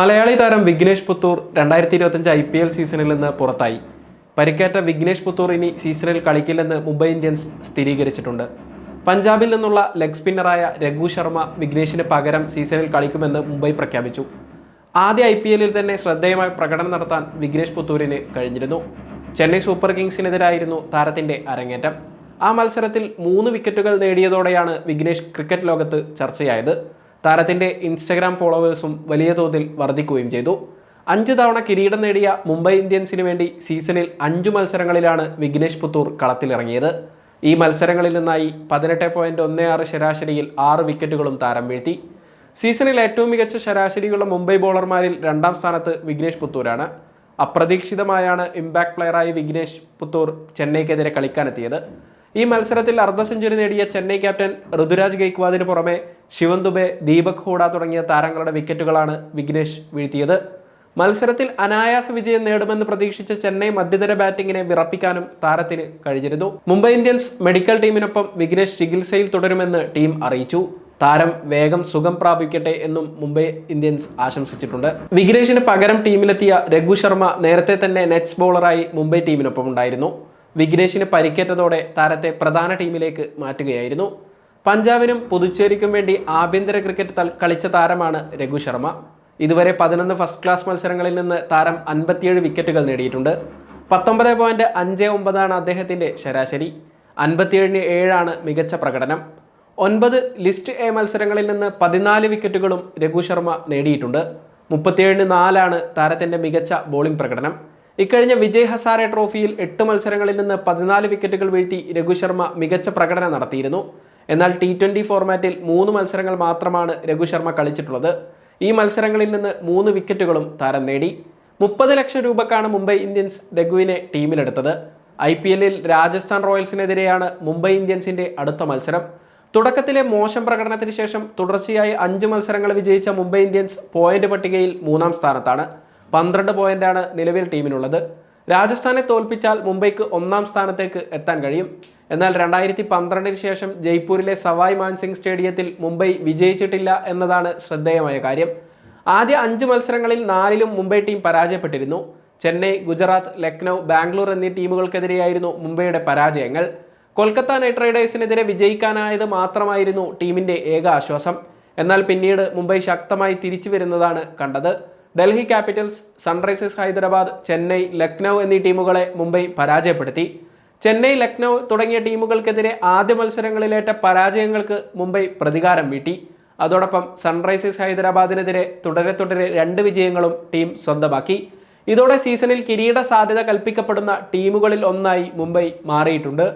മലയാളി താരം വിഘ്നേഷ് പുത്തൂർ രണ്ടായിരത്തി ഇരുപത്തഞ്ച് ഐ പി എൽ സീസണിൽ നിന്ന് പുറത്തായി. പരിക്കേറ്റ വിഘ്നേഷ് പുത്തൂർ ഇനി സീസണിൽ കളിക്കില്ലെന്ന് മുംബൈ ഇന്ത്യൻസ് സ്ഥിരീകരിച്ചിട്ടുണ്ട്. പഞ്ചാബിൽ നിന്നുള്ള ലെഗ് സ്പിന്നറായ രഘു ശർമ്മ വിഘ്നേഷിന് പകരം സീസണിൽ കളിക്കുമെന്ന് മുംബൈ പ്രഖ്യാപിച്ചു. ആദ്യ ഐ പി എല്ലിൽ തന്നെ ശ്രദ്ധേയമായ പ്രകടനം നടത്താൻ വിഘ്നേഷ് പുത്തൂരിന് കഴിഞ്ഞിരുന്നു. ചെന്നൈ സൂപ്പർ കിങ്സിനെതിരായിരുന്നു താരത്തിന്റെ അരങ്ങേറ്റം. ആ മത്സരത്തിൽ മൂന്ന് വിക്കറ്റുകൾ നേടിയതോടെയാണ് വിഘ്നേഷ് ക്രിക്കറ്റ് ലോകത്ത് ചർച്ചയായത്. താരത്തിന്റെ ഇൻസ്റ്റഗ്രാം ഫോളോവേഴ്സും വലിയ തോതിൽ വർദ്ധിക്കുകയും ചെയ്തു. അഞ്ച് തവണ കിരീടം നേടിയ മുംബൈ ഇന്ത്യൻസിന് വേണ്ടി സീസണിൽ അഞ്ച് മത്സരങ്ങളിലാണ് വിഘ്നേഷ് പുത്തൂർ കളത്തിലിറങ്ങിയത്. ഈ മത്സരങ്ങളിൽ നിന്നായി പതിനെട്ട് പോയിന്റ് ഒന്ന് ആറ് ശരാശരിയിൽ ആറ് വിക്കറ്റുകളും താരം വീഴ്ത്തി. സീസണിൽ ഏറ്റവും മികച്ച ശരാശരിയുള്ള മുംബൈ ബോളർമാരിൽ രണ്ടാം സ്ഥാനത്ത് വിഘ്നേഷ് പുത്തൂരാണ്. അപ്രതീക്ഷിതമായാണ് ഇമ്പാക്ട് പ്ലെയറായി വിഘ്നേഷ് പുത്തൂർ ചെന്നൈക്കെതിരെ കളിക്കാനെത്തിയത്. ഈ മത്സരത്തിൽ അർദ്ധ സെഞ്ചുറി നേടിയ ചെന്നൈ ക്യാപ്റ്റൻ ഋതുരാജ് ഗെയ്ക്വാദിന് പുറമെ ശിവൻ ദുബെ ദീപക് ഹൂഡ തുടങ്ങിയ താരങ്ങളുടെ വിക്കറ്റുകളാണ് വിഘ്നേഷ് വീഴ്ത്തിയത്. മത്സരത്തിൽ അനായാസ വിജയം നേടുമെന്ന് പ്രതീക്ഷിച്ച ചെന്നൈ മധ്യതര ബാറ്റിംഗിനെ വിറപ്പിക്കാനും താരത്തിന് കഴിഞ്ഞിരുന്നു. മുംബൈ ഇന്ത്യൻസ് മെഡിക്കൽ ടീമിനൊപ്പം വിഘ്നേഷ് ചികിത്സയിൽ തുടരുമെന്ന് ടീം അറിയിച്ചു. താരം വേഗം സുഖം പ്രാപിക്കട്ടെ എന്നും മുംബൈ ഇന്ത്യൻസ് ആശംസിച്ചിട്ടുണ്ട്. വിഘ്നേഷിന് പകരം ടീമിലെത്തിയ രഘു ശർമ്മ നേരത്തെ തന്നെ നെറ്റ്സ് ബോളറായി മുംബൈ ടീമിനൊപ്പം ഉണ്ടായിരുന്നു. വിഘ്നേഷിന് പരിക്കേറ്റതോടെ താരത്തെ പ്രധാന ടീമിലേക്ക് മാറ്റുകയായിരുന്നു. പഞ്ചാബിനും പുതുച്ചേരിക്കും വേണ്ടി ആഭ്യന്തര ക്രിക്കറ്റ് കളിച്ച താരമാണ് രഘു ശർമ്മ. ഇതുവരെ പതിനൊന്ന് ഫസ്റ്റ് ക്ലാസ് മത്സരങ്ങളിൽ നിന്ന് താരം അൻപത്തിയേഴ് വിക്കറ്റുകൾ നേടിയിട്ടുണ്ട്. പത്തൊമ്പത് പോയിന്റ് അഞ്ച് ഒമ്പതാണ് അദ്ദേഹത്തിന്റെ ശരാശരി. അൻപത്തിയേഴിന് ഏഴാണ് മികച്ച പ്രകടനം. ഒൻപത് ലിസ്റ്റ് എ മത്സരങ്ങളിൽ നിന്ന് പതിനാല് വിക്കറ്റുകളും രഘു ശർമ്മ നേടിയിട്ടുണ്ട്. മുപ്പത്തിയേഴിന് നാലാണ് താരത്തിന്റെ മികച്ച ബോളിംഗ് പ്രകടനം. ഇക്കഴിഞ്ഞ വിജയ് ഹസാരെ ട്രോഫിയിൽ എട്ട് മത്സരങ്ങളിൽ നിന്ന് പതിനാല് വിക്കറ്റുകൾ വീഴ്ത്തി രഘു ശർമ്മ മികച്ച പ്രകടനം നടത്തിയിരുന്നു. എന്നാൽ ടി ട്വന്റി ഫോർമാറ്റിൽ മൂന്ന് മത്സരങ്ങൾ മാത്രമാണ് രഘു ശർമ്മ കളിച്ചിട്ടുള്ളത്. ഈ മത്സരങ്ങളിൽ നിന്ന് മൂന്ന് വിക്കറ്റുകളും താരം നേടി. മുപ്പത് ലക്ഷം രൂപക്കാണ് മുംബൈ ഇന്ത്യൻസ് രഘുവിനെ ടീമിലെടുത്തത്. ഐ പി എല്ലിൽ രാജസ്ഥാൻ റോയൽസിനെതിരെയാണ് മുംബൈ ഇന്ത്യൻസിന്റെ അടുത്ത മത്സരം. തുടക്കത്തിലെ മോശം പ്രകടനത്തിന് ശേഷം തുടർച്ചയായി അഞ്ച് മത്സരങ്ങൾ വിജയിച്ച മുംബൈ ഇന്ത്യൻസ് പോയിന്റ് പട്ടികയിൽ മൂന്നാം സ്ഥാനത്താണ്. പന്ത്രണ്ട് പോയിന്റാണ് നിലവിൽ ടീമിനുള്ളത്. രാജസ്ഥാനെ തോൽപ്പിച്ചാൽ മുംബൈക്ക് ഒന്നാം സ്ഥാനത്തേക്ക് എത്താൻ കഴിയും. എന്നാൽ രണ്ടായിരത്തി പന്ത്രണ്ടിന് ശേഷം ജയ്പൂരിലെ സവായ് മാൻസിംഗ് സ്റ്റേഡിയത്തിൽ മുംബൈ വിജയിച്ചിട്ടില്ല എന്നതാണ് ശ്രദ്ധേയമായ കാര്യം. ആദ്യ അഞ്ച് മത്സരങ്ങളിൽ നാലിലും മുംബൈ ടീം പരാജയപ്പെട്ടിരുന്നു. ചെന്നൈ ഗുജറാത്ത് ലക്നൗ ബാംഗ്ലൂർ എന്നീ ടീമുകൾക്കെതിരെയായിരുന്നു മുംബൈയുടെ പരാജയങ്ങൾ. കൊൽക്കത്ത നൈറ്റ് റൈഡേഴ്സിനെതിരെ വിജയിക്കാനായത് മാത്രമായിരുന്നു ടീമിന്റെ ഏക ആശ്വാസം. എന്നാൽ പിന്നീട് മുംബൈ ശക്തമായി തിരിച്ചു വരുന്നതാണ് കണ്ടത്. ഡൽഹി ക്യാപിറ്റൽസ് സൺറൈസേഴ്സ് ഹൈദരാബാദ് ചെന്നൈ ലക്നൗ എന്നീ ടീമുകളെ മുംബൈ പരാജയപ്പെടുത്തി. ചെന്നൈ ലക്നൗ തുടങ്ങിയ ടീമുകൾക്കെതിരെ ആദ്യ മത്സരങ്ങളിലേറ്റ പരാജയങ്ങൾക്ക് മുംബൈ പ്രതികാരം വീട്ടി. അതോടൊപ്പം സൺറൈസേഴ്സ് ഹൈദരാബാദിനെതിരെ തുടരെ തുടരെ രണ്ട് വിജയങ്ങളും ടീം സ്വന്തമാക്കി. ഇതോടെ സീസണിൽ കിരീട സാധ്യത കൽപ്പിക്കപ്പെടുന്ന ടീമുകളിൽ ഒന്നായി മുംബൈ മാറിയിട്ടുണ്ട്.